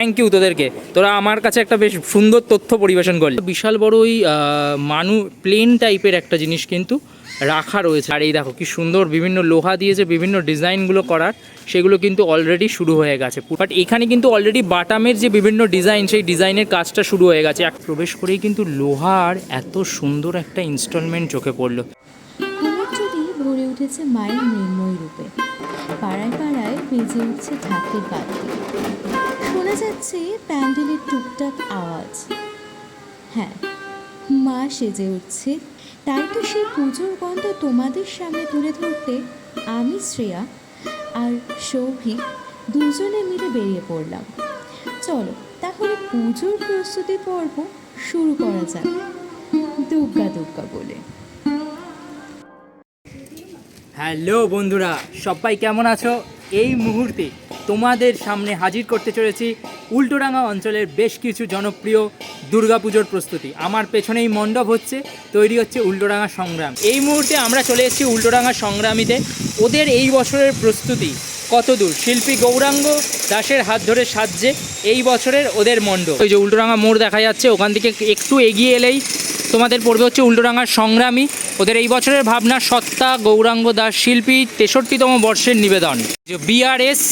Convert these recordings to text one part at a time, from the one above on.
Thank you তোদেরকে। তোরা আমার কাছে একটা বেশ সুন্দর তথ্য পরিবেশন করলি। বিশাল বড় ওই মানু প্লেন টাইপের একটা জিনিস কিন্তু রাখা রয়েছে। আর এই দেখো কি সুন্দর বিভিন্ন লোহা দিয়েছে, বিভিন্ন ডিজাইনগুলো করার। সেগুলো কিন্তু অলরেডি শুরু হয়ে গেছে। বাট এখানে কিন্তু অলরেডি বাটামের যে বিভিন্ন ডিজাইন সেই ডিজাইনের কাজটা শুরু হয়ে গেছে। এক প্রবেশ করেই কিন্তু লোহার এত সুন্দর একটা ইনস্টলমেন্ট চোখে পড়ল। ভরে উঠেছে মায়ের মৃন্ময় রূপে, পাড়ায় পাড়ায় বেজে উঠছে ঢাকের বাদ্যে শোনা যাচ্ছে প্যান্ডেলের টুকটাক আওয়াজ। হ্যাঁ মা সেজে উঠছে। তাই তো সেই পুজোর গন্ধ তোমাদের সামনে তুলে ধরতে আমি শ্রেয়া আর সৌভিক দুজনে মিলে বেরিয়ে পড়লাম। চলো, তাহলে পুজোর প্রস্তুতি পর্ব শুরু করা যাক। দুর্গা দুর্গা বলে। হ্যালো বন্ধুরা, সবাই কেমন আছো? এই মুহূর্তে তোমাদের সামনে হাজির করতে চলেছি উল্টোডাঙ্গা অঞ্চলের বেশ কিছু জনপ্রিয় দুর্গাপুজোর প্রস্তুতি। আমার পেছনেই মণ্ডপ হচ্ছে, তৈরি হচ্ছে উল্টোডাঙ্গা সংগ্রাম। এই মুহূর্তে আমরা চলে এসেছি উল্টোডাঙ্গা সংগ্রামীতে ওদের এই বছরের প্রস্তুতি কত দূর? শিল্পী গৌরাঙ্গ দাসের হাত ধরে সাজছে এই বছরের ওদের মণ্ডপ। ওই যে উল্টোডাঙ্গা মোড় দেখা যাচ্ছে, ওখান থেকে একটু এগিয়ে এলেই তোমাদের পড়বে হচ্ছে উল্টোডাঙ্গার সংগ্রামী। ওদের এই বছরের ভাবনা সত্তা, গৌরাঙ্গ দাস শিল্পী তেষট্টিতম বর্ষের নিবেদন। বিআরএস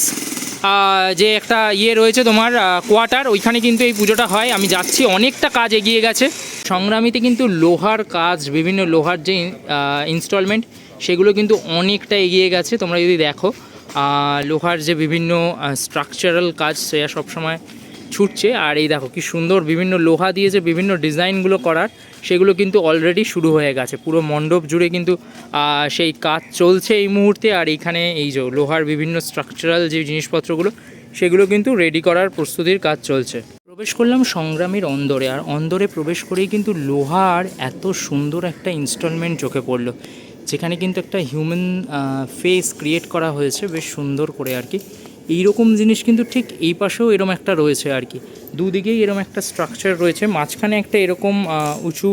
যে একটা ইয়ে রয়েছে তোমার কোয়ার্টার, ওইখানে কিন্তু এই পুজোটা হয়। আমি যাচ্ছি, অনেকটা কাজ এগিয়ে গেছে। সংগ্রামীতে কিন্তু লোহার কাজ, বিভিন্ন লোহার যে ইনস্টলমেন্ট সেগুলো কিন্তু অনেকটা এগিয়ে গেছে। তোমরা যদি দেখো লোহার যে বিভিন্ন স্ট্রাকচারাল কাজ সে সবসময় ছুটছে আর এই দেখো কি সুন্দর বিভিন্ন লোহা দিয়ে যে বিভিন্ন ডিজাইনগুলো করার। সেগুলো কিন্তু অলরেডি শুরু হয়ে গেছে। পুরো মণ্ডপ জুড়ে কিন্তু সেই কাজ চলছে এই মুহূর্তে। আর এইখানে এই যে লোহার বিভিন্ন স্ট্রাকচারাল যে জিনিসপত্রগুলো, সেগুলো কিন্তু রেডি করার প্রস্তুতির কাজ চলছে। প্রবেশ করলাম সংগ্রামের অন্দরে। আর অন্দরে প্রবেশ করেই কিন্তু লোহার এত সুন্দর একটা ইনস্টলমেন্ট চোখে পড়ল। যেখানে কিন্তু একটা হিউম্যান ফেস ক্রিয়েট করা হয়েছে, বেশ সুন্দর করে আর কি। এইরকম জিনিস কিন্তু ঠিক এই পাশেও এরকম একটা রয়েছে আর কি। দুদিকেই এরকম একটা স্ট্রাকচার রয়েছে, মাঝখানে একটা এরকম উঁচু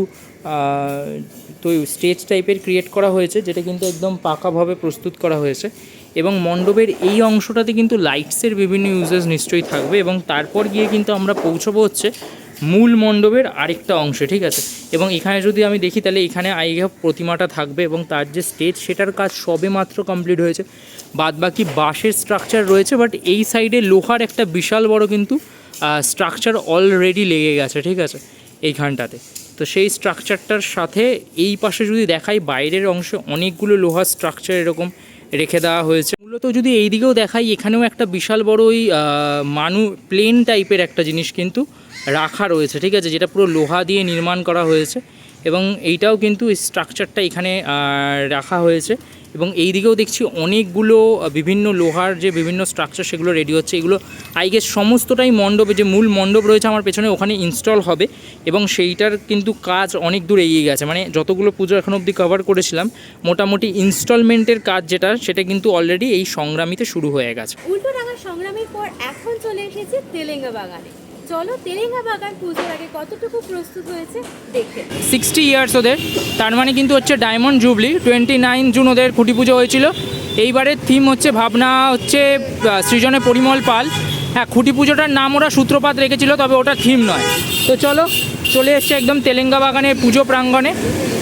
তো স্টেজ টাইপের ক্রিয়েট করা হয়েছে, যেটা কিন্তু একদম পাকাভাবে প্রস্তুত করা হয়েছে। এবং মণ্ডপের এই অংশটাতে কিন্তু লাইটসের বিভিন্ন ইউজেস নিশ্চয়ই থাকবে এবং তারপর গিয়ে কিন্তু আমরা পৌঁছবো হচ্ছে মূল মণ্ডপের আরেকটা অংশে, ঠিক আছে? এবং এখানে যদি আমি দেখি, তাহলে এখানে আইগা প্রতিমাটা থাকবে এবং তার যে স্টেজ সেটার কাজ সবে মাত্র কমপ্লিট হয়েছে। বাদ বাকি বাঁশের স্ট্রাকচার রয়েছে বাট এই সাইডে লোহার একটা বিশাল বড় কিন্তু স্ট্রাকচার অলরেডি লেগে গেছে, ঠিক আছে? এইখানটাতে। তো সেই স্ট্রাকচারটার সাথে এই পাশে যদি দেখাই, বাইরের অংশে অনেকগুলো লোহার স্ট্রাকচার এরকম রেখে দেওয়া হয়েছে। মূলত যদি এই দিকেও দেখাই, এখানেও একটা বিশাল বড় ওই মানু প্লেন টাইপের একটা জিনিস কিন্তু রাখা রয়েছে, ঠিক আছে? যেটা পুরো লোহা দিয়ে নির্মাণ করা হয়েছে এবং এইটাও কিন্তু স্ট্রাকচারটা এখানে রাখা হয়েছে এবং এই দিকেও দেখছি অনেকগুলো বিভিন্ন লোহার যে বিভিন্ন স্ট্রাকচার সেগুলো রেডি হচ্ছে। এগুলো আই গেস সমস্তটাই মণ্ডপে, যে মূল মণ্ডপ রয়েছে আমার পেছনে, ওখানে ইনস্টল হবে এবং সেইটার কিন্তু কাজ অনেক দূর এগিয়ে গেছে। মানে যতগুলো পুজো এখন অবধি কভার করেছিলাম, মোটামুটি ইনস্টলমেন্টের কাজ যেটা, সেটা কিন্তু অলরেডি এই সংগ্রামীতে শুরু হয়ে গেছে। উল্টোডাঙ্গা সংগ্রামের পর এখন চলে এসেছি তেলেঙ্গা বাগানে। চলো তেলেঙ্গা বাগান পুজোর আগে কতটুকু প্রস্তুত হয়েছে দেখে সিক্সটি ইয়ার্স ওদের। তার মানে কিন্তু হচ্ছে diamond jubilee twenty nine June ওদের খুঁটি পুজো হয়েছিল। এইবারের থিম হচ্ছে ভাবনা, হচ্ছে সৃজনে পরিমল পাল। হ্যাঁ খুঁটি পুজোটার নাম ওরা সূত্রপাত রেখেছিল, তবে ওটা থিম নয়। তো চলো চলে এসছে একদম তেলেঙ্গা বাগানের পুজো প্রাঙ্গণে।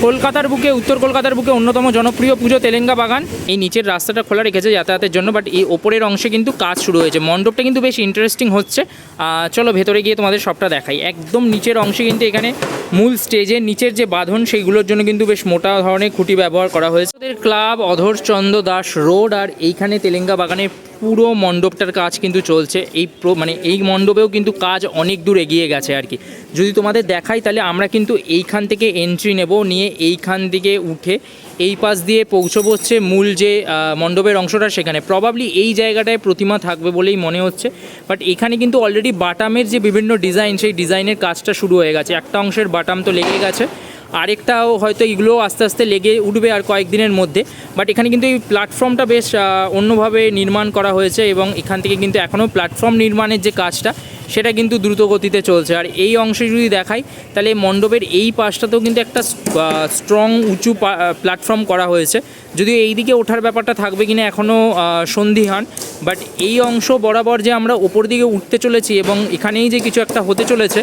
কলকাতার বুকে, উত্তর কলকাতার বুকে অন্যতম জনপ্রিয় পুজো তেলেঙ্গা বাগান। এই নিচের রাস্তাটা খোলা রেখেছে যাতায়াতের জন্য বাট এই ওপরের অংশে কিন্তু কাজ শুরু হয়েছে। মণ্ডপটা কিন্তু বেশ ইন্টারেস্টিং হচ্ছে। চলো ভেতরে গিয়ে তোমাদের সবটা দেখাই। একদম নিচের অংশে কিন্তু এখানে মূল স্টেজের নিচের যে বাঁধন, সেইগুলোর জন্য কিন্তু বেশ মোটা ধরনের খুঁটি ব্যবহার করা হয়েছে। ক্লাব অধরচন্দ্র দাস রোড আর এইখানে তেলেঙ্গা বাগানের পুরো মণ্ডপটার কাজ কিন্তু চলছে। এই মানে এই মণ্ডপেও কিন্তু কাজ অনেক দূর এগিয়ে গেছে আর কি। যদি তোমাদের দেখাই তাহলে আমরা কিন্তু এইখান থেকে এন্ট্রি নেব, নিয়ে এইখান থেকে উঠে এই পাশ দিয়ে পৌঁছবো হচ্ছে মূল যে মণ্ডপের অংশটা সেখানে। প্রবাবলি এই জায়গাটায় প্রতিমা থাকবে বলেই মনে হচ্ছে। বাট এখানে কিন্তু অলরেডি বাটামের যে বিভিন্ন ডিজাইন সেই ডিজাইনের কাজটা শুরু হয়ে গেছে। একটা অংশের বাটাম তো লেগে গেছে। আরেকটাও হয়তো এগুলো আস্তে আস্তে লেগে উঠবে আর কয়েকদিনের মধ্যে। বাট এখানে কিন্তু এই প্ল্যাটফর্মটা বেশ অন্যভাবে নির্মাণ করা হয়েছে এবং এখান থেকে কিন্তু এখনও প্ল্যাটফর্ম নির্মাণের যে কাজটা, সেটা কিন্তু দ্রুত গতিতে চলছে। আর এই অংশে যদি দেখাই, তাহলে মণ্ডপের এই পাশটাতেও কিন্তু একটা স্ট্রং উঁচু প্ল্যাটফর্ম করা হয়েছে। যদিও এই দিকে ওঠার ব্যাপারটা থাকবে কিনা এখনও সন্দিহান বাট এই অংশ বরাবর যে আমরা ওপর দিকে উঠতে চলেছি এবং এখানেই যে কিছু একটা হতে চলেছে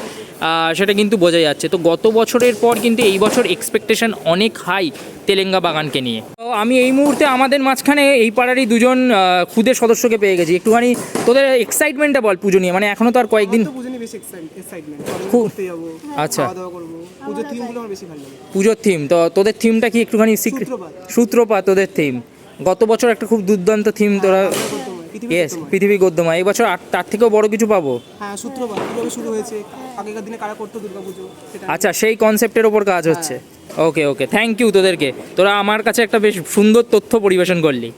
সেটা কিন্তু বোঝা যাচ্ছে। তো গত বছরের পর কিন্তু এই বছর এক্সপেকটেশন অনেক হাই তেলেঙ্গা বাগানকে নিয়ে। তো আমি এই মুহূর্তে আমাদের মাঝখানে এই পাড়ারই দুজন আহ, খুদে সদস্যকে পেয়ে গেছি। একটুখানি তোদের এক্সাইটমেন্টটা বল পুজো নিয়ে। মানে এখনও তো আর কয়েকদিন আচ্ছা। পুজোর থিম তো তোদের থিমটা কি একটুখানি সূত্রপাত। তোদের থিম গত বছর একটা খুব দুর্দান্ত থিম তোরা পৃথিবী ইয়েস পৃথিবী গদ্যমা এই বছর তার থেকেও বড় কিছু পাবো? হ্যাঁ সূত্রপাত। কীভাবে শুরু হয়েছে? আগেকার দিনে কারা করতো দুর্গাপুজো? আচ্ছা সেই কনসেপ্টের ওপর কাজ হচ্ছে। ওকে ওকে থ্যাংক ইউ তোদেরকে। তোরা আমার কাছে একটা বেশ সুন্দর তথ্য পরিবেশন করলি।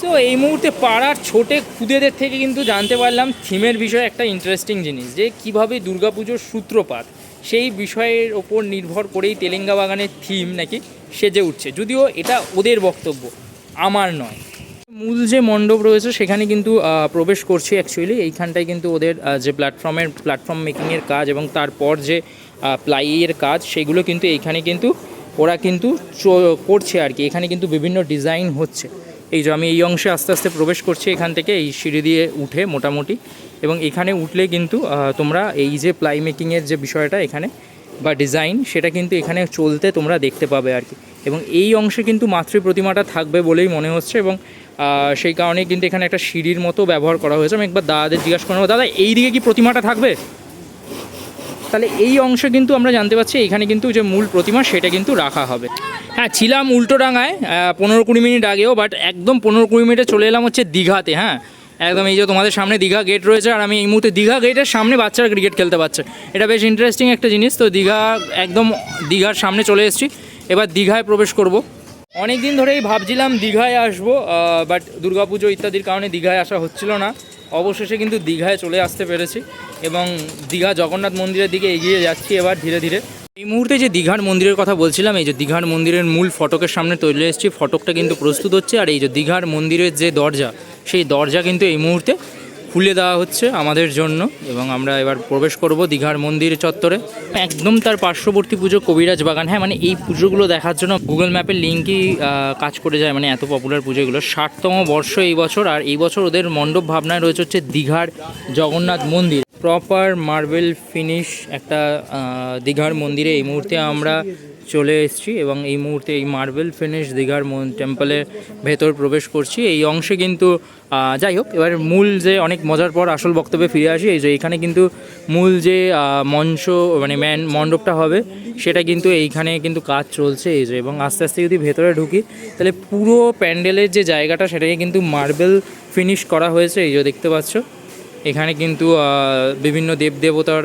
সো এই মুহূর্তে পাড়ার ছোটে খুদেদের থেকে কিন্তু জানতে পারলাম থিমের বিষয়ে একটা ইন্টারেস্টিং জিনিস যে কীভাবে দুর্গাপুজোর সূত্রপাত সেই বিষয়ের ওপর নির্ভর করেই তেলেঙ্গা বাগানের থিম নাকি সেজে উঠছে। যদিও এটা ওদের বক্তব্য আমার নয়। মূল যে মণ্ডপ রয়েছে, সেখানে কিন্তু প্রবেশ করছি অ্যাকচুয়ালি এইখানটায় কিন্তু ওদের যে প্ল্যাটফর্মের প্ল্যাটফর্ম মেকিংয়ের কাজ এবং তারপর যে প্লাইয়ের কাজ, সেগুলো কিন্তু এইখানে কিন্তু ওরা কিন্তু করছে আর কি এখানে কিন্তু বিভিন্ন ডিজাইন হচ্ছে। এই যে আমি এই অংশে আস্তে আস্তে প্রবেশ করছি, এখান থেকে এই সিঁড়ি দিয়ে উঠে মোটামুটি। এবং এখানে উঠলে কিন্তু তোমরা এই যে প্লাই মেকিংয়ের যে বিষয়টা এখানে, বা ডিজাইন সেটা কিন্তু এখানে চলতে তোমরা দেখতে পাবে আর কি এবং এই অংশে কিন্তু মাতৃ প্রতিমাটা থাকবে বলেই মনে হচ্ছে এবং সেই কারণে কিন্তু এখানে একটা সিঁড়ির মতো ব্যবহার করা হয়েছে। আমি একবার দাদাদের জিজ্ঞাসা করব দাদা, এই দিকে কি প্রতিমাটা থাকবে? তাহলে এই অংশে কিন্তু আমরা জানতে পারছি, এখানে কিন্তু যে মূল প্রতিমা সেটা কিন্তু রাখা হবে। হ্যাঁ ছিলাম উল্টোডাঙায় পনেরো কুড়ি মিনিট আগেও বাট একদম পনেরো কুড়ি মিনিটে চলে এলাম হচ্ছে দীঘাতে হ্যাঁ। একদম এই যে তোমাদের সামনে দীঘা গেট রয়েছে, আর আমি এই মুহূর্তে দীঘা গেটের সামনে বাচ্চারা ক্রিকেট খেলতে পারছে। এটা বেশ ইন্টারেস্টিং একটা জিনিস, তো দীঘা একদম দীঘার সামনে চলে এসেছি। এবার দীঘায় প্রবেশ করব। অনেক দিন ধরেই ভাবছিলাম দীঘায় আসব বাট দুর্গাপুজো ইত্যাদির কারণে দীঘায় আসা হচ্ছিল না। অবশেষে কিন্তু দীঘায় চলে আসতে পেরেছি এবং দীঘা জগন্নাথ মন্দিরের দিকে এগিয়ে যাচ্ছি এবার ধীরে ধীরে। এই মুহূর্তে যে দীঘার মন্দিরের কথা বলছিলাম, এই যে দীঘার মন্দিরের মূল ফটকের সামনে তৈরি এসেছি, ফটকটা কিন্তু প্রস্তুত হচ্ছে, আর এই যে দীঘার মন্দিরের যে দরজা, সেই দরজা কিন্তু এই মুহূর্তে খুলে দেওয়া হচ্ছে আমাদের জন্য এবং আমরা এবার প্রবেশ করব দীঘার মন্দির চত্বরে। একদম তার পার্শ্ববর্তী পুজো কবিরাজ বাগান। হ্যাঁ মানে এই পুজোগুলো দেখার জন্য গুগল ম্যাপের লিঙ্কই কাজ করে যায় মানে এত পপুলার পুজোগুলো। ষাটতম বর্ষ এই বছর আর এই বছর ওদের মণ্ডপ ভাবনায় রয়েছে হচ্ছে দীঘার জগন্নাথ মন্দির। প্রপার মার্বেল ফিনিশ একটা দীঘার মন্দিরে এই মুহূর্তে আমরা চলে এসেছি এবং এই মুহূর্তে এই মার্বেল ফিনিশ দীঘার টেম্পলের ভেতর প্রবেশ করছি। এই অংশে কিন্তু যাই হোক, এবার মূল যে অনেক মজার পর আসল বক্তব্যে ফিরে আসি, এই যে এখানে কিন্তু মূল যে মঞ্চ মানে ম্যান মণ্ডপটা হবে, সেটা কিন্তু এইখানে কিন্তু কাজ চলছে, এই যে, এবং আস্তে আস্তে যদি ভেতরে ঢুকি, তাহলে পুরো প্যান্ডেলের যে জায়গাটা, সেটাকে কিন্তু মার্বেল ফিনিশ করা হয়েছে, এই যে দেখতে পাচ্ছ। এখানে কিন্তু বিভিন্ন দেবদেবতার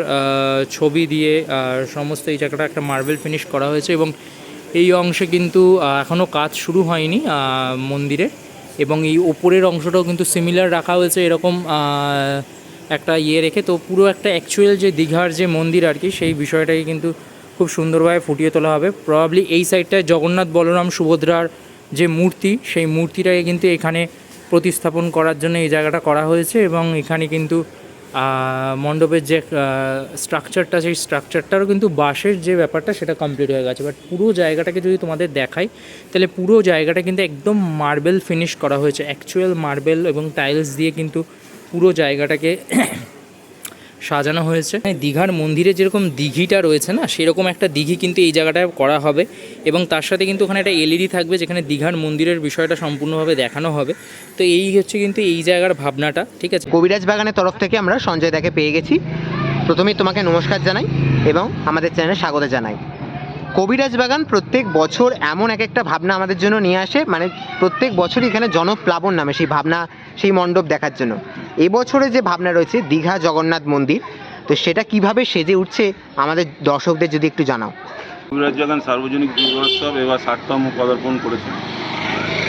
ছবি দিয়ে সমস্ত এই জায়গাটা একটা মার্বেল ফিনিশ করা হয়েছে এবং এই অংশে কিন্তু এখনও কাজ শুরু হয়নি মন্দিরে। এবং এই ওপরের অংশটাও কিন্তু সিমিলার রাখা হয়েছে এরকম একটা ইয়ে রেখে। তো পুরো একটা অ্যাকচুয়াল যে দীঘার যে মন্দির আর কি, সেই বিষয়টাকে কিন্তু খুব সুন্দরভাবে ফুটিয়ে তোলা হবে। প্রবাবলি এই সাইডটায় জগন্নাথ বলরাম সুভদ্রার যে মূর্তি, সেই মূর্তিটাকে কিন্তু এখানে প্রতিস্থাপন করার জন্য এই জায়গাটা করা হয়েছে এবং এখানে কিন্তু মণ্ডপের যে স্ট্রাকচারটা সেই স্ট্রাকচারটারও কিন্তু বাঁশের যে ব্যাপারটা সেটা কমপ্লিট হয়ে গেছে। বাট পুরো জায়গাটাকে যদি তোমাদের দেখাই, তাহলে পুরো জায়গাটা কিন্তু একদম মার্বেল ফিনিশ করা হয়েছে। অ্যাকচুয়াল মার্বেল এবং টাইলস দিয়ে কিন্তু পুরো জায়গাটাকে সাজানো হয়েছে। দীঘার মন্দিরে যেরকম দিঘিটা রয়েছে না, সেরকম একটা দিঘি কিন্তু এই জায়গাটায় করা হবে এবং তার সাথে কিন্তু ওখানে একটা এলইডি থাকবে যেখানে দীঘার মন্দিরের বিষয়টা সম্পূর্ণভাবে দেখানো হবে। তো এই হচ্ছে কিন্তু এই জায়গার ভাবনাটা, ঠিক আছে? কবিরাজ বাগানের তরফ থেকে আমরা সঞ্জয় দাকে পেয়ে গেছি। প্রথমেই তোমাকে নমস্কার জানাই এবং আমাদের চ্যানেলে স্বাগত জানাই। কবিরাজ বাগান প্রত্যেক বছর এমন এক একটা ভাবনা আমাদের জন্য নিয়ে আসে। মানে প্রত্যেক বছরই এখানে জনপ্লাবন নামে সেই ভাবনা, সেই মণ্ডপ দেখার জন্য। এবছরে যে ভাবনা রয়েছে, দীঘা জগন্নাথ মন্দির, তো সেটা কীভাবে সেজে উঠছে আমাদের দর্শকদের যদি একটু জানাও। কবিরাজ বাগান সার্বজনিক দুর্গোৎসব এবার ষাটতম পদার্পণ করেছে।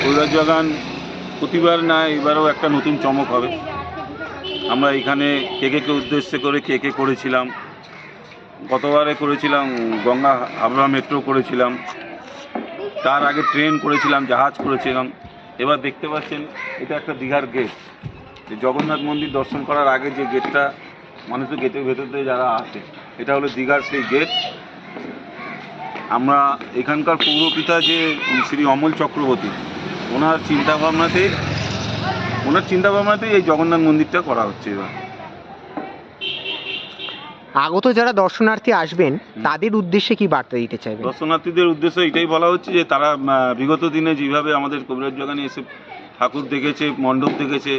কবিরাজ বাগান প্রতিবার না এবারও একটা নতুন চমক হবে। আমরা এখানে কে কে উদ্দেশ্য করে কে কে করেছিলাম গতবারে করেছিলাম গঙ্গা হাবড়া মেট্রো করেছিলাম। তার আগে ট্রেন করেছিলাম, জাহাজ করেছিলাম। এবার দেখতে পাচ্ছেন, এটা একটা দীঘার গেট জগন্নাথ মন্দির দর্শন করার আগে যে গেটটা মানুষের গেটের ভেতর দিয়ে যারা আসে, এটা হলো দীঘার সেই গেট আমরা এখানকার পৌরপিতা যে শ্রী অমল চক্রবর্তী, ওনার চিন্তাভাবনাতে ওনার চিন্তাভাবনাতেই এই জগন্নাথ মন্দিরটা করা হচ্ছে এবার। আগত যারা দর্শনার্থী আসবেন তাদের উদ্দেশ্যে কি বার্তা দিতে চাইবেন? দর্শনার্থীদের উদ্দেশ্যে এটাই বলা হচ্ছে যে তারা বিগত দিনে যেভাবে আমাদের কবিরাজ বাগানে এসে ঠাকুর দেখেছে মণ্ডপ দেখেছে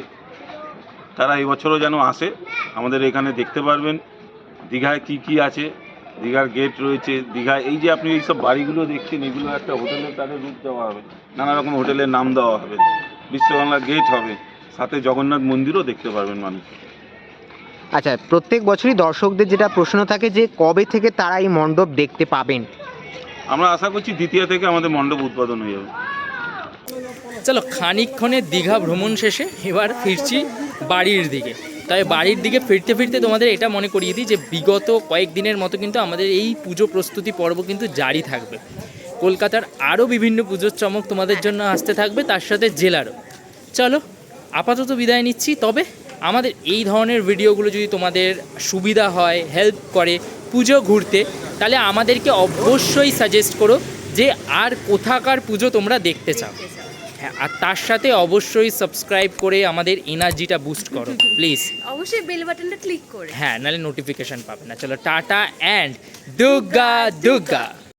তারা এবছরও যেন আসে আমাদের এখানে দেখতে পারবেন দীঘায় কি কি আছে দীঘার গেট রয়েছে দীঘায় এই যে আপনি এইসব বাড়িগুলো দেখছেন এগুলো একটা হোটেলের তাদের রূপ দেওয়া হবে নানা রকম হোটেলের নাম দেওয়া হবে বিশ্ববাংলা গেট হবে সাথে জগন্নাথ মন্দিরও দেখতে পারবেন মানুষ। আচ্ছা প্রত্যেক বছরই দর্শকদের যেটা প্রশ্ন থাকে যে কবে থেকে তারা এই মণ্ডপ দেখতে পাবেন? আমরা আশা করছি দ্বিতীয় থেকে আমাদের মণ্ডপ উৎপাদন হয়ে যাবে। চলো খানিকক্ষণের দীঘা ভ্রমণ শেষে এবার ফিরছি বাড়ির দিকে। তাই বাড়ির দিকে ফিরতে ফিরতে তোমাদের এটা মনে করিয়ে দিই যে বিগত কয়েকদিনের মতো কিন্তু আমাদের এই পুজো প্রস্তুতি পর্ব কিন্তু জারি থাকবে। কলকাতার আরও বিভিন্ন পুজোর চমক তোমাদের জন্য আসতে থাকবে তার সাথে জেলারও। চলো আপাতত বিদায় নিচ্ছি তবে আমাদের এই ধরনের ভিডিওগুলো যদি তোমাদের সুবিধা হয় হেল্প করে পুজো ঘুরতে তাহলে আমাদেরকে অবশ্যই সাজেস্ট করো যে আর কোথাকার পুজো তোমরা দেখতে চাও। হ্যাঁ আর তার সাথে অবশ্যই সাবস্ক্রাইব করে আমাদের এনার্জিটা বুস্ট করো প্লিজ অবশ্যই বেল বাটনটা ক্লিক করে। হ্যাঁ নাহলে নোটিফিকেশন পাবে না। চলো টাটা অ্যান্ড দুর্গা দুর্গা